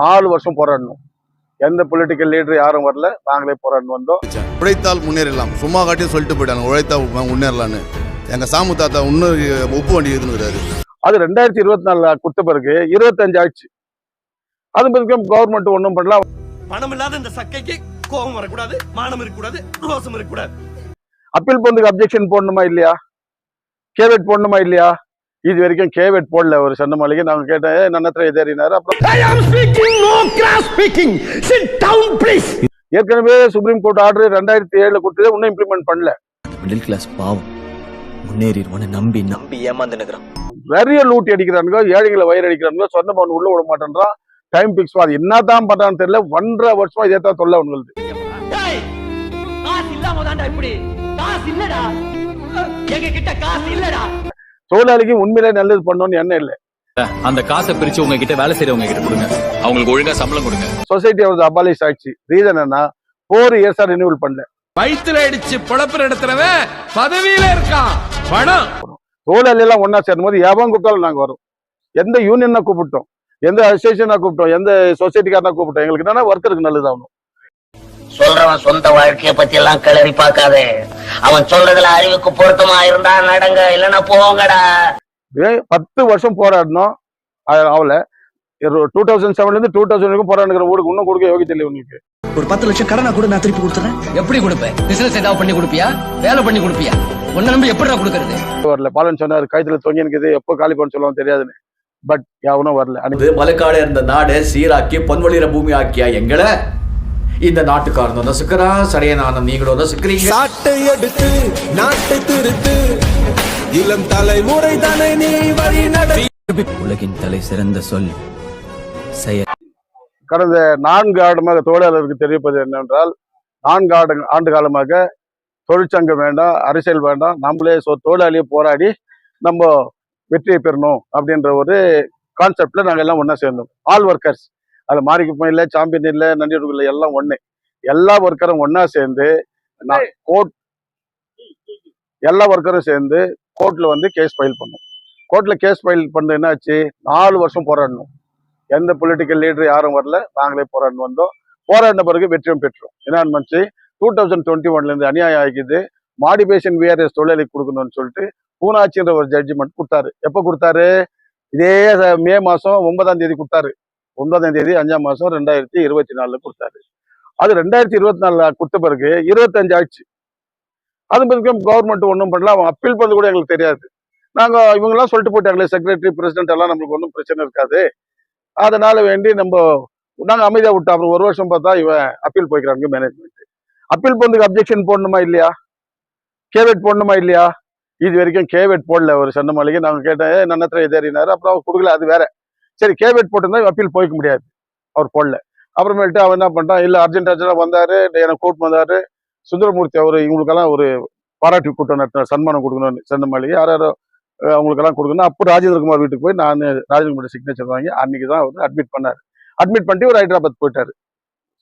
நாலு வருஷம் போராடணும். எந்த பொலிட்டிக்கல் லீடர் யாரும் வரல நாங்களே போராடணும் வந்தோம். உழைத்தால் முன்னேறலாம். சும்மா காட்டி சொல்லிட்டு போயிட்டாங்க. உழைத்தா முன்னேறலான்னு எங்க சாமு தாத்தா இன்னும் உப்பு வண்டி இருக்குங்கிறாரு அது ரெண்டாயிரத்தி இருபத்தி நாலுல கொடுத்த பிறகு இருபத்தஞ்சு ஆச்சு அது பிறகு கவர்மெண்ட் ஒன்றும் பண்ணல? பணம் இல்லாத இந்த சக்கைக்கு கோபம் வரக்கூடாது மானம் இருக்கக்கூடாது ரோசம் இருக்கக்கூடாது. அப்பீல் பண்ணுறதுக்கு அப்ஜெக்ஷன் போடணுமா இல்லையா? கேவெட் போடணுமா இல்லையா? இது வரைக்கும் கேவெட் போடல. ஒரு சொன்ன மாளிகை நாங்க கேட்டேன் "ஏய், நன்னத்துல எதேறினாரு அப்புறம் I am speaking, no cross speaking. Sit down, please. ஏற்கனவே சுப்ரீம் கோர்ட் ஆர்டர் ரெண்டாயிரத்தி ஏழுல கொடுத்ததே இன்னும் இம்ப்ளிமெண்ட் பண்ணல. மிடில் கிளாஸ் பாவம். முன்னேறிடுவான்னு நம்பி நம்பி ஏமாந்து நிற்கிறான் நிறைய லூட்டி அடிக்கிறானுங்க ஏழைகளை வயிறு அடிக்கிறானுங்க சொந்த பவன் உள்ள விட மாட்டேன்றான். டைம் பிக்ஸ் அது என்னதான் பண்றான்னு தெரியல. ஒன்றரை வருஷமா இதே தான் தொல்லை உங்களுக்கு காசு இல்லாம தான்டா இப்படி. காசு இல்லடா. எங்க கிட்ட காசு இல்லடா. தொழிலாளிக்கு உண்மையிலே நல்லது பண்ணணும்னு எண்ணம் இல்லை. அந்த காசை பிரிச்சு உங்ககிட்ட வேலை செய்யறவங்க கிட்ட கொடுங்க. அவங்களுக்கு ஒழுங்கா சம்பளம் கொடுங்க. சொசைட்டி அவரது அபாலிஷ் ஆயிடுச்சு. ரீசன் என்ன ஃபோர் இயர்ஸா ரினியூவல் பண்ணல? வயிற்றுல அடிச்சு பொழப்பு நடத்துறவன் பதவியில இருக்கான். பணம். தொழிலாளி எல்லாம் ஒன்னா சேரும் போது எவன் கூப்பிட்டாலும் நாங்க வரோம். எந்த யூனியனா கூப்பிட்டோம். எந்த அசோசியேஷனா கூப்பிட்டோம். எந்த சொசைட்டிக்காரனா கூப்பிட்டோம். எங்களுக்கு என்னன்னா ஒர்க்கருக்கு நல்லதாகணும் சொல்றவன் சொந்த வாழ்க்கைய பத்தி எல்லாம் கிளறி பார்க்காதே. அவன் சொல்றதுல அறிவுக்கு பொருத்தமா இருந்தா நடங்க இல்லன்னா போங்கடா. இதே பத்து வருஷம் போராடணும் அது அவளை. டூ தௌசண்ட் செவன்ல இருந்து டூ தௌசண்ட் வரைக்கும் போராடுங்கிற ஊருக்கு இன்னும் கொடுக்க யோகி தெரியல உங்களுக்கு ஒரு பத்து லட்சம் கடனா கூட நான் திருப்பி கொடுத்துறேன். எப்படி கொடுப்ப பிசினஸ் ஏதாவது பண்ணி கொடுப்பியா? வேலை பண்ணி கொடுப்பியா? உன்ன நம்பி எப்படிடா கொடுக்கறது? வரல பாலன் சொன்னார் கைத்துல தொங்கி இருக்குது எப்போ காலி பண்ண சொல்லுவோம் தெரியாதுன்னு. பட் யாவனும் வரல. அன்னைக்கு இது மலைக்காடு இருந்த நாடு சீராக்கி பொன்வழிற பூமி ஆக்கியா எங்களை? இந்த நாட்டுக்காரனும் நசுக்கிறான் சரியான நீங்களும் நசுக்கிறீங்க சாட்டை எடுத்து நாட்டை திருத்து. இளம் தலைமுறை தானே நீ வழி உலகின் தலை சிறந்த சொல் செயல். கடந்த நான்கு ஆண்டுமாக தொழிலாளருக்கு தெரிவிப்பது என்னவென்றால் நான்கு ஆண்டு ஆண்டு காலமாக தொழிற்சங்கம் வேண்டாம் அரசியல் வேண்டாம் நம்மளே தொழிலாளியை போராடி நம்ம வெற்றியை பெறணும் அப்படின்ற ஒரு கான்செப்ட்ல நாங்கள் எல்லாம் ஒன்றா சேர்ந்தோம். ஆல் ஒர்க்கர்ஸ் அது மாரிக்குப்பம் இல்லை சாம்பியன் இல்லை நன்றியுறவு இல்லை எல்லாம் ஒன்று எல்லா ஒர்க்கரும் ஒன்றா சேர்ந்து கோர்ட் எல்லா ஒர்க்கரும் சேர்ந்து கோர்ட்ல வந்து கேஸ் ஃபைல் பண்ணோம். கோர்ட்ல கேஸ் ஃபைல் பண்ண என்னாச்சு? நாலு வருஷம் போராடணும். எந்த பொலிட்டிக்கல் லீடர் யாரும் வரல நாங்களே போராடினு வந்தோம். போராடின பிறகு வெற்றியும் பெற்றோம். என்னன்னு மச்சு டூ தௌசண்ட் டுவெண்ட்டி ஒன்ல இருந்து அநியாயம் ஆகிக்குது. மாடிபேஷன் விஆர்எஸ் தொழிலாளி கொடுக்கணும்னு சொல்லிட்டு பூனாச்சின்ற ஒரு ஜட்ஜ்மெண்ட் கொடுத்தாரு. எப்போ கொடுத்தாரு? இதே மே மாசம் ஒன்பதாம் தேதி கொடுத்தாரு. ஒன்பதாம் தேதி அஞ்சாம் மாசம் ரெண்டாயிரத்தி இருபத்தி நாலுல கொடுத்தாரு. அது ரெண்டாயிரத்தி இருபத்தி நாலுல கொடுத்த பிறகு இருபத்தஞ்சு ஆயிடுச்சு. அது பிறகு கவர்மெண்ட் ஒன்றும் பண்ணல. அவன் அப்பீல் பண்ணது கூட எங்களுக்கு தெரியாது. நாங்க இவங்கெல்லாம் சொல்லிட்டு போயிட்டாங்களே செக்ரட்டரி பிரசிடென்ட் எல்லாம் நம்மளுக்கு ஒன்றும் பிரச்சனை இருக்காது. அதனால வேண்டி நம்ம நாங்க அமைதியா விட்டோம். அப்புறம் ஒரு வருஷம் பார்த்தா இவன் அப்பீல் போய்க்கிறாங்க மேனேஜ்மெண்ட் அப்பீல் பண்ணதுக்கு அப்ஜெக்ஷன் போடணுமா இல்லையா? கேவேட் போடணுமா இல்லையா? இது வரைக்கும் கேவேட் போடல. ஒரு சொன்ன மாளிகை. நாங்க கேட்டேன் நன்னத்திர எதேறினாரு? அப்புறம் அவர் கொடுக்கல. அது வேற. சரி கேவெட் போட்டிருந்தா அப்பீல் போய்க்க முடியாது. அவர் போடல. அப்புறமேட்டு அவன் என்ன பண்ணிட்டான் இல்லை அர்ஜென்ட் அர்ஜென்டாக வந்தாரு எனக்கு கூட்டு வந்தாரு. சுந்தரமூர்த்தி அவர் இவங்களுக்கெல்லாம் ஒரு பாராட்டி கூட்டம் நடத்தினார் சன்மானம் கொடுக்கணும்னு சொன்ன மாளிகை யார் யாரோ அவங்களுக்கெல்லாம் கொடுக்கணும் அப்போ ராஜேந்திரகுமார் வீட்டுக்கு போய் நான் ராஜேந்திரகுமார் சிக்னேச்சர் வாங்கி அன்னைக்கு தான் அவர் அட்மிட் பண்ணார். அட்மிட் பண்ணிட்டு ஒரு ஹைதராபாத் போயிட்டார்.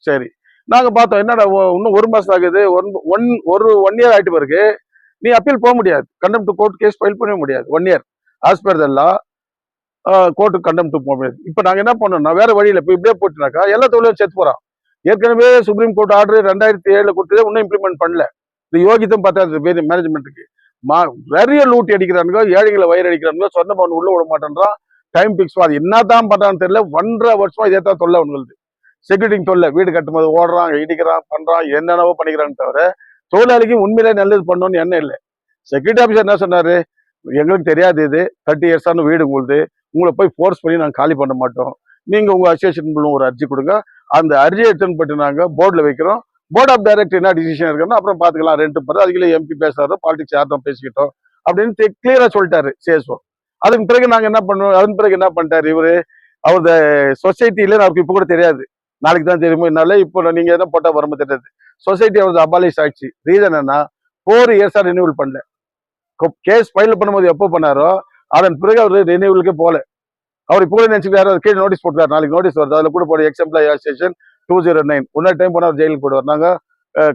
சரி நாங்கள் பார்த்தோம் என்னடா இன்னும் ஒரு மாதம் ஆகுது ஒன் ஒன் ஒரு ஒன் இயர் ஆகிட்டு பிறகு நீ அப்பீல் போக முடியாது. கண்டம் டு கோர்ட் கேஸ் ஃபைல் பண்ணவே முடியாது ஒன் இயர் ஆஸ் பர் கோர்ட்டுக்கு கண்டம் டு இப்போ நாங்கள் என்ன பண்ணோம்னா வேற வழியில் இப்போ இப்படியே போட்டுனாக்கா எல்லா தொழிலும் சேர்த்து போகிறான் ஏற்கனவே சுப்ரீம் கோர்ட் ஆர்டர் ரெண்டாயிரத்தி ஏழில் கொடுத்ததே இன்னும் இம்ப்ளிமெண்ட் பண்ணல. இந்த யோகித்தம் பார்த்தாது பேர் மேனேஜ்மெண்ட்டுக்கு மா நிறைய லூட்டி அடிக்கிறானுங்க ஏழைகளை வயிறு அடிக்கிறானுங்க சொந்த பவன் உள்ளே விட மாட்டேன்றான். டைம் ஃபிக்ஸ் அது என்னதான் பண்ணுறான்னு தெரியல. ஒன்றரை வருஷமா இதே தான் தொல்லை அவங்களுக்கு செக்யூரிட்டிங் தொல்லை. வீடு கட்டும்போது ஓடுறான் இடிக்கிறான் பண்ணுறான் என்னென்னவோ பண்ணிக்கிறான்னு தவிர தொழிலாளிக்கு உண்மையிலே நல்லது பண்ணணும்னு எண்ணம் இல்லை. செக்யூரிட்டி ஆஃபீஸர் என்ன சொன்னார்? எங்களுக்கு தெரியாது இது. தேர்ட்டி இயர்ஸான வீடு உங்களுது. உங்களை போய் ஃபோர்ஸ் பண்ணி நாங்கள் காலி பண்ண மாட்டோம். நீங்கள் உங்கள் அசோசியேஷன் மூலம் ஒரு அர்ஜி கொடுங்க. அந்த அர்ஜியை எடுத்துன்னு போயிட்டு நாங்கள் போர்டில் வைக்கிறோம். போர்ட் ஆஃப் டைரக்டர் என்ன டிசிஷன் இருக்குன்னா அப்புறம் பார்த்துக்கலாம். ரெண்டு பேர் அதுக்குள்ள எம்பி பேசுறாரோ பாலிடிக்ஸ் யார்தான் பேசிக்கிட்டோம் அப்படின்னு கிளியராக சொல்லிட்டாரு சேஸ்வம் அதுக்கு பிறகு நாங்கள் என்ன பண்ணுவோம்? அதன் பிறகு என்ன பண்ணிட்டாரு இவரு? அவரது சொசைட்டியில அவருக்கு இப்போ கூட தெரியாது. நாளைக்கு தான் தெரியுமோ என்னால இப்போ நீங்கள் எதாவது போட்டால் வரும்போது தெரியாது. சொசைட்டி அவரது அபாலிஷ் ஆயிடுச்சு. ரீசன் என்ன ஃபோர் இயர்ஸாக ரினியூவல் பண்ணல. கேஸ் ஃபைல் பண்ணும்போது எப்போ பண்ணாரோ அதன் பிறகு அவர் ரினியூவலுக்கே போல அவர் இப்போ கூட நினைச்சுக்கிறாரு அவர் கீழே நோட்டீஸ் போட்டுருக்காரு நாளைக்கு நோட்டீஸ் வருது. அதில் கூட போடு example association two zero nine இன்னொரு டைம் போனால் அவர் ஜெயிலுக்கு போடுவார் நாங்கள்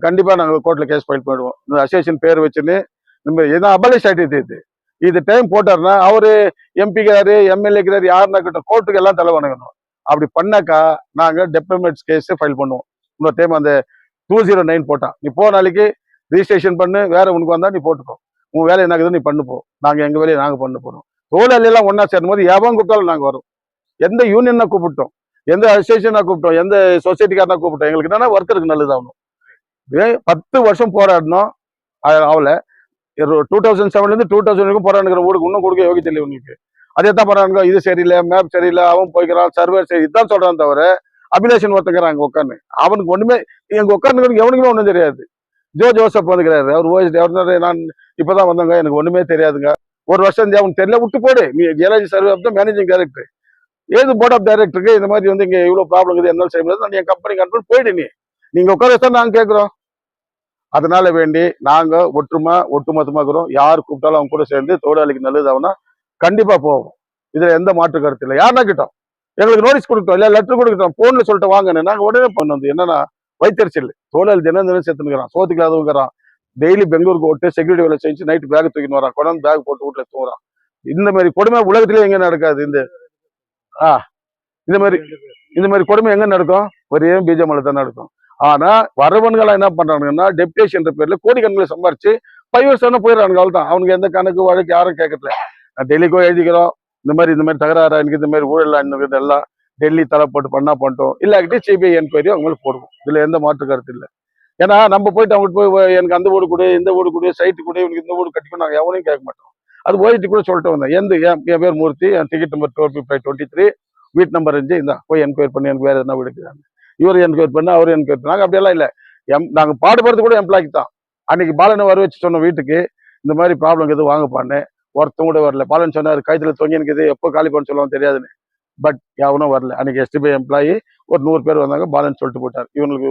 கண்டிப்பாக நாங்கள் கோர்ட்டில் கேஸ் ஃபைல் பண்ணிடுவோம். இந்த அசோசியேஷன் பேர் வச்சுன்னு நம்ம எதாவது அபாலிஷ் ஆகிட்டு இது. இது டைம் போட்டாருன்னா அவர் எம்பிக்கிறாரு எம்எல்ஏக்கிறாரு யாருன்னா கிட்ட கோர்ட்டுக்கு எல்லாம் தலை வணங்கணும். அப்படி பண்ணாக்கா நாங்கள் டெப்ளமேட்ஸ் கேஸ் ஃபைல் பண்ணுவோம். இன்னொரு டைம் அந்த டூ ஜீரோ நைன் போட்டான் நீ போ நாளைக்கு ரிஜிஸ்ட்ரேஷன் பண்ணு வேற உனக்கு வந்தால் நீ போட்டுக்கோ. உன் வேலை என்ன நீ பண்ணு போ. நாங்கள் எங்கள் வேலையை நாங்கள் பண்ண போகிறோம் தோழல் ஒன்றா ஒண்ணா சேரும் போது எவன் கூப்பிட்டாலும் நாங்கள் வரோம். எந்த யூனியனாக கூப்பிட்டோம். எந்த அசோசியேஷனாக கூப்பிட்டோம். எந்த சொசைட்டிக்காரனா கூப்பிட்டோம். எங்களுக்கு என்னன்னா ஒர்க்கருக்கு நல்லதாகணும் பத்து வருஷம் போராடணும் அவளை. டூ தௌசண்ட் செவன்லேருந்து டூ தௌசண்ட் வரைக்கும் போராடுங்கிற ஊருக்கு இன்னும் கொடுக்க யோகி இல்லை உங்களுக்கு அதே தான் போறாங்க இது சரியில்லை மேப் சரியில்லை அவன் போய்க்கிறான் சர்வர் சரி இதுதான் சொல்கிறான் தவிர அபிலேஷன் ஒருத்தங்கிறான் அங்கே உட்காந்து அவனுக்கு ஒன்றுமே எங்கள் உட்காந்து எவனுக்குமே ஒன்றும் தெரியாது. Joe Joseph வந்துக்கிறாரு. அவர் ஓய்ஸ் அவர் நான் இப்பதான் வந்தவங்க எனக்கு ஒண்ணுமே தெரியாதுங்க. ஒரு வருஷம் இந்தியா உனக்கு தெரியல விட்டு போடு. நீ geology survey of the managing director ஏது போர்ட் ஆஃப் டைரக்டருக்கு இந்த மாதிரி வந்து இங்க இவ்வளவு ப்ராப்ளம் இருக்குது என்னால செய்ய முடியாது. நான் என் கம்பெனி கண்ட்ரோல் போயிடு நீ. நீங்க உட்கார வச்சா நாங்க கேட்கிறோம் அதனால வேண்டி நாங்க ஒற்றுமை ஒட்டுமொத்தமா இருக்கிறோம். யார் கூப்பிட்டாலும் அவங்க கூட சேர்ந்து தொழிலாளிக்கு நல்லது ஆகுனா கண்டிப்பா போவோம். இதுல எந்த மாற்று கருத்து இல்லை. யாருன்னா கிட்டோம்? எங்களுக்கு நோட்டீஸ் கொடுக்கட்டும். இல்ல லெட்டர் கொடுக்கட்டும். போன்ல சொல்லிட்டு வாங்கன்னு நாங்க உடனே பண்ண வந்து என்னன்னா வைத்தறிச்சல். தொழிலாளி தினம் தினம் சேர்த்துக்கிறான் சோத்துக்கு இல்லாதவங்கிறான். டெய்லி பெங்களூருக்கு ஓட்டு செக்யூரிட்டி வேலை செஞ்சு நைட்டு பேக் தூக்கின்னு வரான். கொண்டாந்து பேக் போட்டு வீட்டுல தூங்குறான். இந்த மாதிரி கொடுமை உலகத்திலேயே எங்க நடக்காது? இந்த ஆ இந்த மாதிரி இந்த மாதிரி கொடுமை எங்க நடக்கும்? ஒரே பீஜமலை தான் நடக்கும். ஆனா வரவன்களை என்ன பண்றானுங்கன்னா டெப்டேஷன் பேர்ல கோடிக்கணக்கில் சம்பாரிச்சு ஃபைவ் இயர்ஸ் தானே அவள்தான் அவள் தான் அவனுக்கு எந்த கணக்கு வழக்கு யாரும் கேட்கறதில்ல. நான் டெல்லிக்கோ எழுதிக்கிறோம். இந்த மாதிரி இந்த மாதிரி தகராறு எனக்கு இந்த மாதிரி ஊழல் இந்த எல்லாம் டெல்லி தலை போட்டு பண்ணா பண்ணிட்டோம் இல்லாக்கிட்டு சிபிஐ என்கொயரி அவங்களுக்கு போடுவோம். இதுல எந்த மாற்று கருத்து இல்லை. ஏன்னா நம்ம போயிட்டு அவங்ககிட்ட போய் எனக்கு அந்த வீடு கொடு இந்த வீடு கொடு சைட்டு கொடு இவனுக்கு இந்த வீடு கட்டிக்கணும் நாங்கள் எவனையும் கேட்க மாட்டோம். அது ஓய்ட்டு கூட சொல்லிட்டு வந்தேன். எந்த என் என் பேர் மூர்த்தி என் ticket number door five twenty three வீட் நம்பர் அஞ்சு இந்த போய் என்கொயர் பண்ணி எனக்கு வேறு எதனா விடுக்கிறாங்க இவர் என்கொயர் பண்ண அவர் என்கொயர் பண்ணாங்க அப்படியெல்லாம் இல்லை. எம் நாங்கள் பாடுபடுறது கூட எம்ப்ளாய்க்கு தான். அன்னைக்கு பாலனை வர வச்சு சொன்ன வீட்டுக்கு இந்த மாதிரி ப்ராப்ளம் எதுவும் வாங்கப்பான்னு ஒருத்தன் கூட வரல. பாலன் சொன்னார் கைத்தில் தொங்கி இருக்குது எப்போ காலி பண்ண சொல்லுவோம் தெரியாதுன்னு. பட் எவனும் வரல. அன்னைக்கு எஸ்டிபி எம்ப்ளாயி ஒரு நூறு பேர் வந்தாங்க பாலன் சொல்லிட்டு போட்டார் இவங்களுக்கு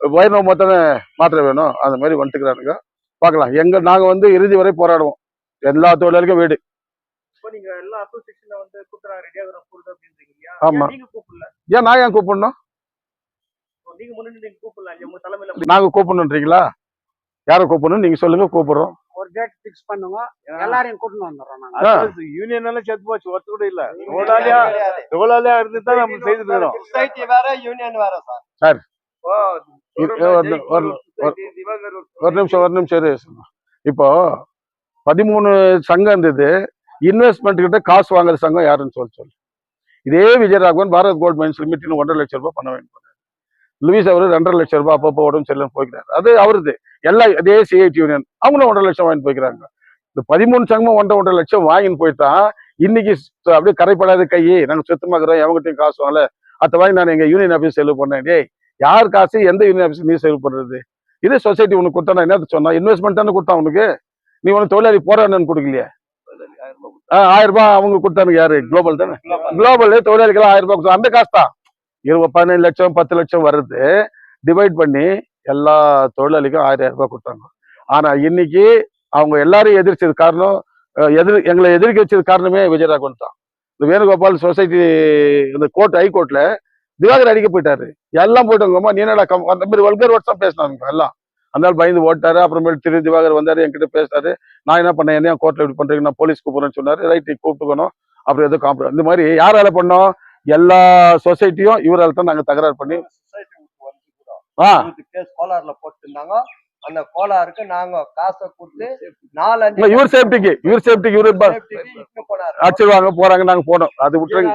வைணவ மொத்தமே மாத்திரை வேணும். அந்த மாதிரி வந்துட்டுக்கிறானுங்க. பார்க்கலாம். எங்க நாங்க வந்து இறுதி வரை போராடுவோம். எல்லா தொழிலாளிக்கும் வீடு. ஆமா. ஏன் நான் ஏன் கூப்பிடணும்? நீங்க முன்னாடி நீங்க கூப்பிடலாம் இல்லையா உங்க தலைமையில நாங்க கூப்பிடணுன்றீங்களா? யாரை கூப்பிடணும்? நீங்க சொல்லுங்க கூப்பிடுறோம். ஒரு டேட் ஃபிக்ஸ் பண்ணுங்க. எல்லாரையும் கூட்டிட்டு வந்துடுறோம். யூனியன் எல்லாம் செத்து போச்சு ஒருத்த கூட இல்ல. தொழிலாளியா தொழிலாளியா இருந்து தான் நம்ம சொசைட்டி வேற யூனியன் வேற சார். ஒரு- நிமிஷம் ஒரு நிமிஷம் இரு. இப்போ பதிமூணு சங்கம் இருந்தது. இன்வெஸ்ட்மெண்ட் கிட்ட காசு வாங்குற சங்கம் யாருன்னு சொல்லி சொல்லு. இதே விஜயராகவன் பாரத் கோல்ட் மைன்ஸ் லிமிட்னு ஒன்றரை லட்சம் ரூபாய் பண்ண வேண்டும் லூயிஸ் அவர் ரெண்டரை லட்சம் ரூபாய் அப்பப்போ உடம்பு சரியில்லைன்னு போய்க்கிறாரு. அது அவருது. எல்லாம் இதே சிஐடி யூனியன் அவங்களும் ஒன்றரை லட்சம் வாங்கிட்டு போய்க்கிறாங்க. இந்த பதிமூணு சங்கமும் ஒன்றரை ஒன்றரை லட்சம் வாங்கின்னு போயிட்டா இன்னைக்கு அப்படியே கரைப்படாத கை நாங்க சுத்தமாக்குறோம் எவங்கிட்டையும் காசு வாங்கல. அத்த வாங்கி நான் எங்க யூனியன் ஆஃபீஸ் செலவு பண்ணேன். டேய் யார் காசு எந்த யூனிவர்சிட்டி நீ செலவு பண்ணுறது இதே சொசைட்டி உனக்கு கொடுத்தா நான் என்ன சொன்னா? இன்வெஸ்ட்மெண்ட் தானே கொடுத்தான் உனக்கு நீ உனக்கு தொழிலாளி போராடணும்னு கொடுக்கலையே? ஆயிரம் ரூபாய் அவங்க கொடுத்தானுங்க யாரு? குளோபல் தானே? குளோபல் தொழிலாளிகள் ஆயிரம் ரூபாய் கொடுத்தா அந்த காசு தான் இருபது பதினஞ்சு லட்சம் பத்து லட்சம் வருது. டிவைட் பண்ணி எல்லா தொழிலாளிக்கும் ஆயிரம் ரூபாய் கொடுத்தாங்க. ஆனா இன்னைக்கு அவங்க எல்லாரும் எதிர்த்தது காரணம் எதிர் எங்களை எதிர்க்க வச்சது காரணமே விஜயராகவன் தான். இந்த வேணுகோபால் சொசைட்டி இந்த கோர்ட் ஹைகோர்ட்ல திவாகர் அடிக்க போயிட்டாரு. எல்லாம் போயிட்டவங்கம்மா நீ என்னடா கம் அந்த மாதிரி வல்கர் வேர்ட்ஸ் தான் பேசினாங்க எல்லாம். ஆள் பயந்து ஓட்டாரு. அப்புறமேட்டு திரு திவாகர் வந்தாரு. என்கிட்ட பேசினாரு. நான் என்ன பண்ணேன்? என்ன கோர்ட்ல இப்படி பண்றீங்க? நான் போலீஸ் கூப்பிடுறேன்னு சொன்னாரு. ரைட் கூப்பிட்டுக்கணும். அப்புறம் ஏதோ காம்பி இந்த மாதிரி யாரால பண்ணோம்? எல்லா சொசைட்டியும் இவரால் தான் நாங்க தகராறு பண்ணி கோலார்ல போட்டுருந்தாங்க. அந்த கோலாருக்கு நாங்க காசை கொடுத்து நாலு இல்ல, இவர் சேஃப்டிக்கு இவர் சேஃப்டிக்கு இவரு அடிச்சிருவாங்க போறாங்க நாங்க போனோம் அது விட்டுருங்க.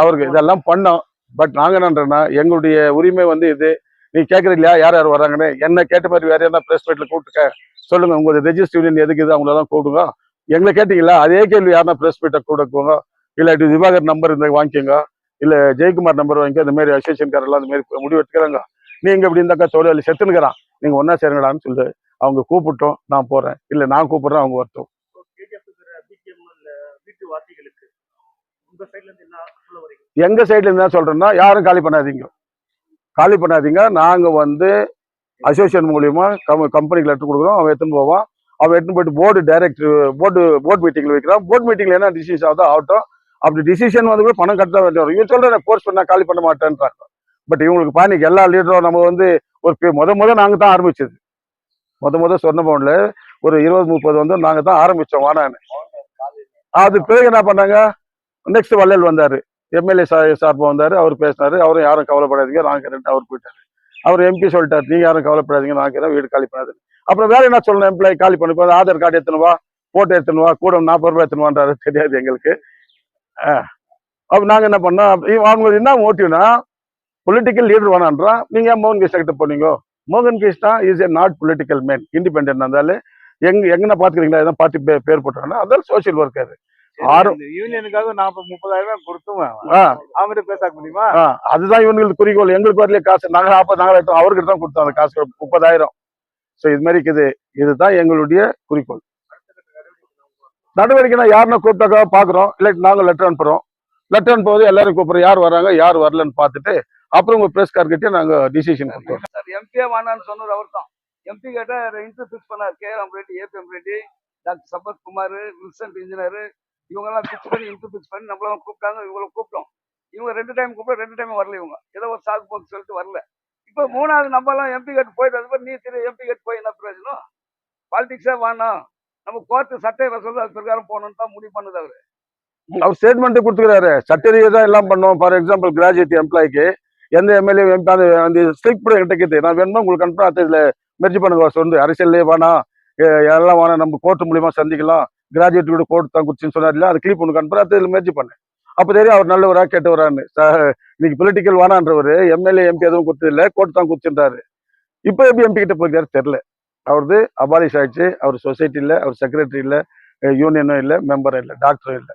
அவருக்கு இதெல்லாம் பண்ணோம். பட் நாங்கள் என்னன்றேன்னா எங்களுடைய உரிமை வந்து இது. நீ கேட்குறது இல்லையா யார் யார் வராங்கன்னு என்ன கேட்ட மாதிரி வேற என்ன ப்ரெஸ் மீட்டில் கூப்பிட்டுக்க. சொல்லுங்க உங்க ரெஜிஸ்டர் யூனியன் எதுக்கு இது? அவங்களெல்லாம் கூப்பிடுங்க. எங்களை கேட்டீங்களா? அதே கேள்வி யாருன்னா ப்ரெஸ் மீட்டை கூடக்குவோங்க இல்லாட்டி திவாகர் நம்பர் இந்த வாங்கிக்கோங்க. இல்லை ஜெயக்குமார் நம்பர் வாங்கிக்க இந்த மாதிரி அசோசியேஷன்காரெல்லாம் இந்த மாதிரி முடிவு எடுத்துக்கிறாங்க. நீங்க இப்படி இருந்தாக்கா தொழிலாளி செத்துனுக்கிறான் நீங்கள் ஒன்றா சேருங்கடான்னு சொல்லு அவங்க கூப்பிட்டோம். நான் போகிறேன் இல்லை நான் கூப்பிட்றேன். அவங்க வரட்டும். வீட்டு வாசிகளுக்கு உங்கள் சைட்லேருந்து என்ன சொல்ல வரீங்க எங்க சைடுல என்ன சொல்றேன்னா யாரும் காலி பண்ணாதீங்க. காலி பண்ணாதீங்க. நாங்க வந்து அசோசியேஷன் மூலியமா கம் கம்பெனிக்கு லெட்டர் கொடுக்குறோம். அவன் எடுத்துன்னு போவான். அவன் எடுத்துன்னு போயிட்டு போர்டு டைரக்டர் போர்டு போர்டு மீட்டிங்ல வைக்கிறான். போர்டு மீட்டிங்ல என்ன டிசிஷன் ஆகுதோ ஆகட்டும். அப்படி டிசிஷன் வந்து கூட பணம் கட்ட வேண்டிய வரும். இவன் சொல்றேன் கோர்ஸ் பண்ணா காலி பண்ண மாட்டேன்றாங்க. பட் இவங்களுக்கு பானிக் எல்லா லீடரும் நம்ம வந்து ஒரு பே- முத முத நாங்க தான் ஆரம்பிச்சது. முத முத சொன்ன பவுன்ல ஒரு இருபது முப்பது வந்து நாங்க தான் ஆரம்பிச்சோம். வானான்னு அது பிறகு என்ன பண்ணாங்க? நெக்ஸ்ட் வள்ளல் வந்தாரு. எம்எல்ஏ சார்பாக வந்தார். அவர் பேசினார். அவரும் யாரும் கவலைப்படாதீங்க நான் கேட்டு அவர் போயிட்டார். அவர் எம்பி சொல்லிட்டார். நீங்க யாரும் கவலைப்படாதீங்க நான் இருக்கிறேன் வீடு காலி பண்ணாது அப்புறம் வேற என்ன சொல்லணும்? எம்ப்ளாயி காலி பண்ணி. ஆதார் கார்டு எடுத்துன்னு ஃபோட்டோ போட்டோ எடுத்துன்னு வா கூட நாற்பது ரூபாய் எடுத்துன்னு தெரியாது எங்களுக்கு. அப்போ நாங்கள் என்ன பண்ணோம்? அவங்களுக்கு என்ன மோட்டிவ்னா பொலிட்டிக்கல் லீடர் வேணான்றான். நீங்க ஏன் மோகன் கிருஷ்ணா கிட்ட போனீங்க? மோகன் Krishna is a not political man independent இருந்தாலும் எங்க எங்கன்னா பார்த்துக்கிறீங்களா எதாவது பார்த்து பேர் போட்டாங்கன்னா அதான் சோஷியல் ஒர்க்கர் ஆறு- யூனியனுக்காக நாற்பது முப்பதாயிரம் கொடுத்துவேன் அவங்ககிட்ட பேசாக்க முடியுமா? அதுதான் இவங்களுக்கு குறிக்கோள். எங்களுக்கு வரலையே காசு நாங்க நாற்பது நாங்கள் எடுத்தோம் அவர்கிட்ட தான் கொடுத்தோம் அந்த காசு. முப்பதாயிரம். ஸோ இது மாதிரி இருக்குது. இதுதான் எங்களுடைய குறிக்கோள். நடவடிக்கைனா யாருன்னா கூப்பிட்டாக்கா பாக்குறோம். இல்லாட்டி நாங்க லெட்டர் அனுப்புறோம். லெட்டர் அனுப்பும்போது எல்லாரும் கூப்பிடுறோம். யார் வராங்க யார் வரலன்னு பார்த்துட்டு அப்புறம் உங்க பிரஸ் கார்கிட்டே நாங்க டிசிஷன் கொடுத்தோம் சார். எம்பியே வேணான்னு சொன்னது அவர் தான் எம்பி கேட்ட இன்டர் ஃபிக்ஸ் பண்ணார். K M Reddy ABM Reddy doctor Sampath Kumar Wilson engineer இவங்கெல்லாம் ஃபிக்ஸ் பண்ணி இன்டர் ஃபிக்ஸ் பண்ணி நம்மளாம் கூப்பிட்டாங்க இவங்களை கூப்பிட்டோம். இவங்க ரெண்டு டைம் கூப்பிட ரெண்டு டைம் வரல இவங்க. ஏதோ ஒரு சாக்கு போக்கு சொல்லிட்டு வரல. இப்போ மூணாவது நம்மலாம் எம்பி கேட்டு போயிட்டு அதுக்கப்புறம் நீ திரு எம்பி கேட்டு போய் என்ன பிரயோஜனம்? பாலிடிக்ஸே வேணாம் நம்ம கோர்ட்டு சட்டை சொல்றது அது பிரகாரம் போகணும்னு தான் முடிவு பண்ணுது அவரு. அவர் ஸ்டேட்மெண்ட்டே கொடுத்துக்கிறாரு. சட்டரியை தான் எல்லாம் பண்ணோம் ஃபார் எக்ஸாம்பிள் கிராஜுவேட் எம்ப்ளாய்க்கு எந்த எம்எல்ஏ அந்த அந்த ஸ்லிப் கூட என்கிட்ட கேட்டு நான் வேணுமா உங்களுக்கு அது இதுல மெர்ஜி பண்ணுங்க சொல்லு அரசியல்லே வேணாம். எல்லாம் வேணாம் நம்ம கோர்ட் மூலியமா சந்திக்கலாம். கிராஜுவேட் கூட கோர்ட் தான் குடிச்சுன்னு சொன்னார் இல்லை அது கிளிப் ஒன்று அனுப்புறேன் அது இதுல பண்ணேன் அப்போ தெரியும் அவர் நல்லவரா கெட்டவரான்னு ச- இன்னைக்கு பொலிட்டிக்கல் வேணான்றவர் எம்எல்ஏ எம்பி எதுவும் கொடுத்ததில்ல கோட் கோர்ட் தான் குடிச்சுன்றாரு இப்போ எப்படி எம்பி கிட்ட போயிருக்காரு? தெரில அவரது அபாலிஷ் ஆயிடுச்சு. அவர் சொசைட்டி இல்லை அவர் செக்ரட்டரி இல்லை யூனியனும் இல்லை மெம்பரும் இல்லை டாக்டரும் இல்லை.